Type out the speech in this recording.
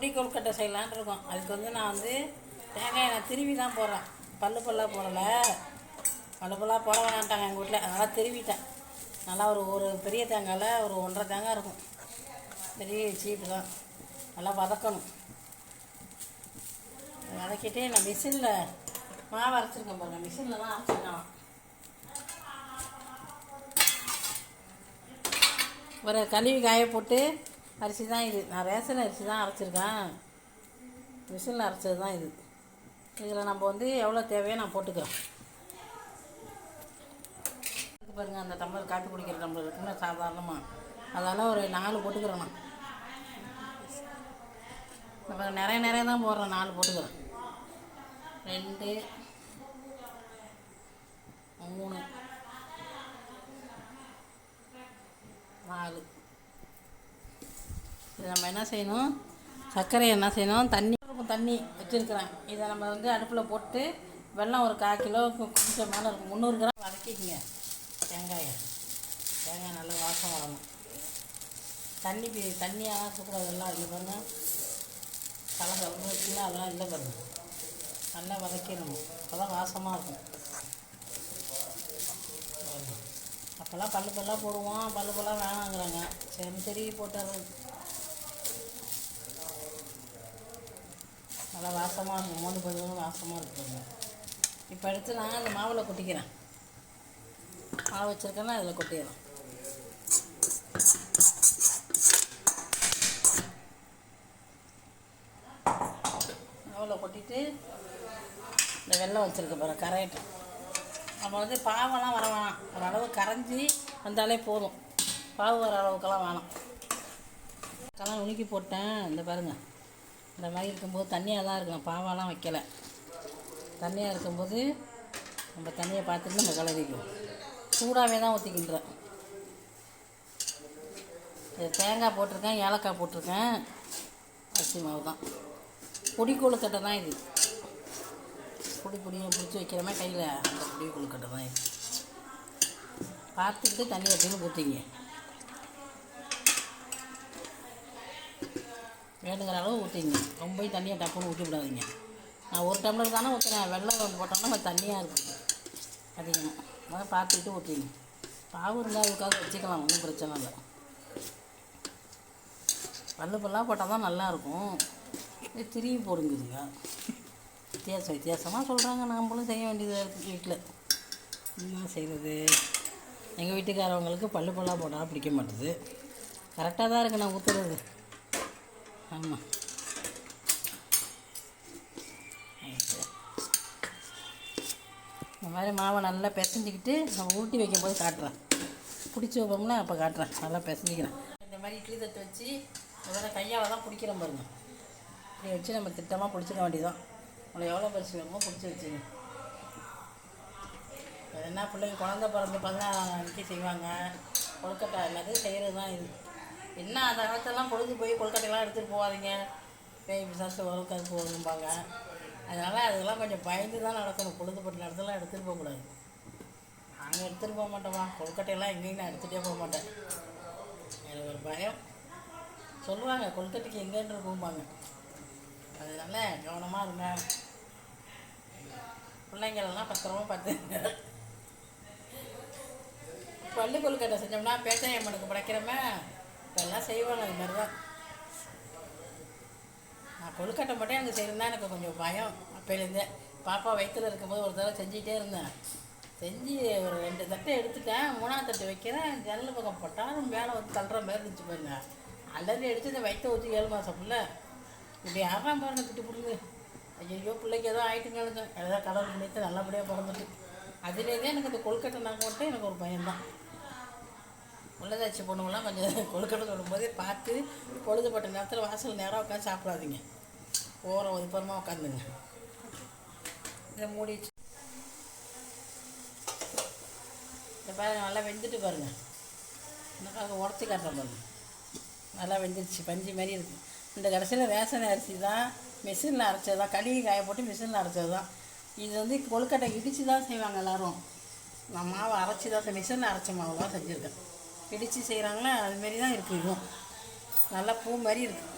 முடி கொழுக்கட்டை செய்யலான் இருக்கோம். அதுக்கு வந்து நான் வந்து தேங்காய் நான் திருவி தான் போடுறேன். பல்லு பல்லாக போடலை. பல்லு பல்லாக போட வேணான்ட்டாங்க எங்கள் வீட்டில் நல்லா திருவிட்டேன். நல்லா ஒரு ஒரு பெரிய தேங்காயில் ஒரு ஒன்றரை தேங்காய் இருக்கும். பெரிய சீப்பு தான். நல்லா வதக்கணும். வதக்கிட்டு நான் மிஷினில் மாவு அரைச்சிருக்கேன் பாருங்கள் மிஷினில் தான் அரைச்சிருக்கேன் ஒரு கழுவி காய போட்டு அரிசி தான் இது. நான் ரேஷன் அரிசி தான் அரைச்சிருக்கேன். மிஷினில் அரைச்சது தான் இது. இதில் நம்ம வந்து எவ்வளோ தேவையோ நான் போட்டுக்கிறேன் பாருங்கள் அந்த டம்ளர் காப்பி குடிக்கிற டம்ளர் இருக்குன்னா சாதாரணமாக அதெல்லாம் ஒரு நாலு போட்டுக்கிறேன் நான் நம்ம நிறைய நிறைய தான் போடுறேன் நாலு போட்டுக்கிறேன். ரெண்டு மூணு நாலு இது நம்ம என்ன செய்யணும்? சர்க்கரை என்ன செய்யணும். தண்ணி தண்ணி வச்சுருக்கிறேன். இதை நம்ம வந்து அடுப்பில் போட்டு வெள்ளம் ஒரு கால் கிலோ கொஞ்சம் மேலே இருக்கும் முந்நூறு கிராம் வதக்கிக்கங்க. தேங்காயை. தேங்காய் நல்லா வாசம் வரணும். தண்ணி தண்ணியாக இருக்கக்கூடாது எல்லாம் இல்லை பாருங்க. கலகலன்னு இருக்குல்ல அதெல்லாம் இல்லை பண்ணும் நல்லா வதக்கிடணும். அப்போ தான் வாசமாக இருக்கும். அப்போல்லாம் பல்லு பல்லாக போடுவோம். பல்லு பல்லாம் வேணாங்கிறாங்க. சரி சரி போட்டு நல்லா வாசமாக இருக்கும் மோந்து கொஞ்சம் வாசமாக இருக்குங்க. இப்போ எடுத்து நான் அந்த மாவில் கொட்டிக்கிறேன். மாவு வச்சுருக்கேன்னா அதில் கொட்டிடுறேன் மாவில் கொட்டிட்டு இந்த வெள்ளம் வச்சுருக்க பாரு கரையட்டும். நம்ம வந்து பாவெல்லாம் வர வேணாம். ஓரளவு கரைஞ்சி வந்தாலே போதும். பாவு வர அளவுக்கெல்லாம் வேணாம். கெல்லாம் உலுக்கி போட்டேன். இந்த பாருங்க. இந்த மாதிரி இருக்கும்போது தண்ணியாக தான் இருக்கணும். பாவாலாம் வைக்கலை. தண்ணியாக இருக்கும்போது நம்ம தண்ணியை பார்த்துட்டு நம்ம கலரிக்கணும் சூடாகவே தான் ஊற்றிக்கின்றேன் இது தேங்காய் போட்டிருக்கேன் ஏலக்காய் போட்டிருக்கேன். அரிசி மாவு தான். பொடி கொழுக்கட்டை தான் இது. பொடி பொடியை பிடிச்சி வைக்கிறமே கையில். அந்த பொடி கொழுக்கட்டை தான் இது. பார்த்துக்கிட்டு தண்ணியை எப்படின்னு ஊற்றிங்க வேணுங்கிற அளவு ஊற்றிங்க ரொம்ப தண்ணியை டப்புன்னு ஊற்றி விடாதீங்க நான் ஒரு டம்ளர் தானே ஊற்றுறேன் வெள்ளம் வந்து போட்டோம்னா அது தண்ணியாக இருக்கும். அதிகமாக அதான் பார்த்துக்கிட்டு ஊற்றிங்க பாவு இருந்தால் அதுக்காக வச்சுக்கலாம். ஒன்றும் பிரச்சனை இல்லை. பல்லு பல்லாக போட்டால் தான் நல்லாயிருக்கும் இது திரும்பி போடுங்குதுங்க வித்தியாசம் வித்தியாசமாக சொல்கிறாங்க நாம்பளும் செய்ய வேண்டியதாக இருக்குது வீட்டில். என்ன செய்கிறது எங்கள் வீட்டுக்காரவங்களுக்கு பல்லு பல்லாக போட்டால் பிடிக்க மாட்டுது. கரெக்டாக தான் இருக்குது நான் ஊற்றுறது ஆமாம் இந்த மாதிரி மாவை நல்லா பிசைஞ்சிக்கிட்டு நம்ம உருட்டி வைக்கும்போது காட்டுறேன். பிடிச்சி வைப்போம்னா அப்போ காட்டுறேன். நல்லா பிசைஞ்சிக்கிறேன். இந்த மாதிரி இட்லி தட்டு வச்சு முதல்ல கையால் தான் பிடிக்கிற பாருங்க. இப்படி வச்சு நம்ம திட்டமாக பிடிச்சிக்க வேண்டியதான் உங்களை எவ்வளோ பரிசு வேணுமோ பிடிச்சி வச்சுங்க என்ன பிள்ளைங்க குழந்த பிறந்து பதினாறாம் அன்றைக்கி செய்வாங்க. கொழுக்கட்டை எல்லாத்தையும் செய்கிறது தான் இது. என்ன அந்த காலத்தெல்லாம் பொழுது போய் கொழுக்கட்டையெல்லாம் எடுத்துகிட்டு போகாதீங்க. பேய் பிசாசு வரும் கருப்பு வரும்பாங்க அதனால் அதெல்லாம் கொஞ்சம் பயந்து தான் நடக்கணும். பொழுதுபட்ட நேரத்தெல்லாம் எடுத்துகிட்டு போகக்கூடாது நாங்கள் எடுத்துகிட்டு போக மாட்டோமா கொழுக்கட்டையெல்லாம் எங்கேயும் நான் எடுத்துகிட்டே போக மாட்டேன். எனக்கு ஒரு பயம். சொல்லுவாங்க கொழுக்கட்டைக்கு எங்கேன்னு போகும்பாங்க அதனால் கவனமாக இருங்க. பிள்ளைங்களெல்லாம் பத்திரமா பார்த்துங்க. பள்ளி கொழுக்கட்டை செஞ்சோம்னா பேட்டையம்மனுக்கு படைக்கிறோமே. இப்போல்லாம் செய்வாங்க அது மாதிரி தான். நான் கொழுக்கட்டை மட்டும் எனக்கு செய்யணும்னா எனக்கு கொஞ்சம் பயம். அப்போலேருந்தே பாப்பா வயிற்றில் இருக்கும்போது ஒரு தடவை செஞ்சுக்கிட்டே இருந்தேன். செஞ்சு ஒரு ரெண்டு தட்டை எடுத்துட்டேன். மூணாவது தட்டு வைக்கிறேன். ஜன்னல் பக்கம் போட்டாலும் மேலே வந்து தள்ளுற மாதிரி இருந்துச்சு பாருங்க. அலறி அடித்து இந்த வயிற்ற ஊற்றி ஏழு மாதம் பிள்ளை. இப்படி ஆறாம் பாருங்க திட்டு பிடிங்க ஐயோ பிள்ளைக்கு ஏதோ ஆகிட்டுங்க ஏதோ கடவுள் பண்ணிட்டு நல்லபடியாக பிறந்துட்டு. அதுலேருந்தே எனக்கு இந்த கொழுக்கட்டை நாங்கள் மட்டும் எனக்கு ஒரு பயம்தான் உள்ளதாச்சு பொண்ணுங்களாம் கொஞ்சம் கொழுக்கட்டை சொல்லும்போது பார்த்து பொழுதுபட்ட நேரத்தில் வாசல் நேரம் உட்காந்து சாப்பிடாதீங்க. ஓரம் ஒதுப்பரமாக உட்காந்துங்க இதை மூடி இதை பாருங்கள் நல்லா வெந்துட்டு பாருங்கள் எனக்காக உடச்சி காட்டுறேன் பாருங்க. நல்லா வெந்துருச்சு பஞ்சு மாதிரி இருக்கு. இந்த கடைசியில் ரேஷன் அரிசி தான் மிஷினில் அரைச்சது தான் கழுவி காய போட்டு மிஷினில் அரைச்சது தான். இது வந்து கொழுக்கட்டை இடித்து தான் செய்வாங்க எல்லோரும். நான் மாவை அரைச்சி தான் மிஷினில் அரைச்ச மாவு தான் செஞ்சுருக்கேன். பிடிச்சு செய்கிறாங்களோ அதுமாரி தான் இருக்குது இதுவும். நல்லா பூ மாதிரி இருக்குது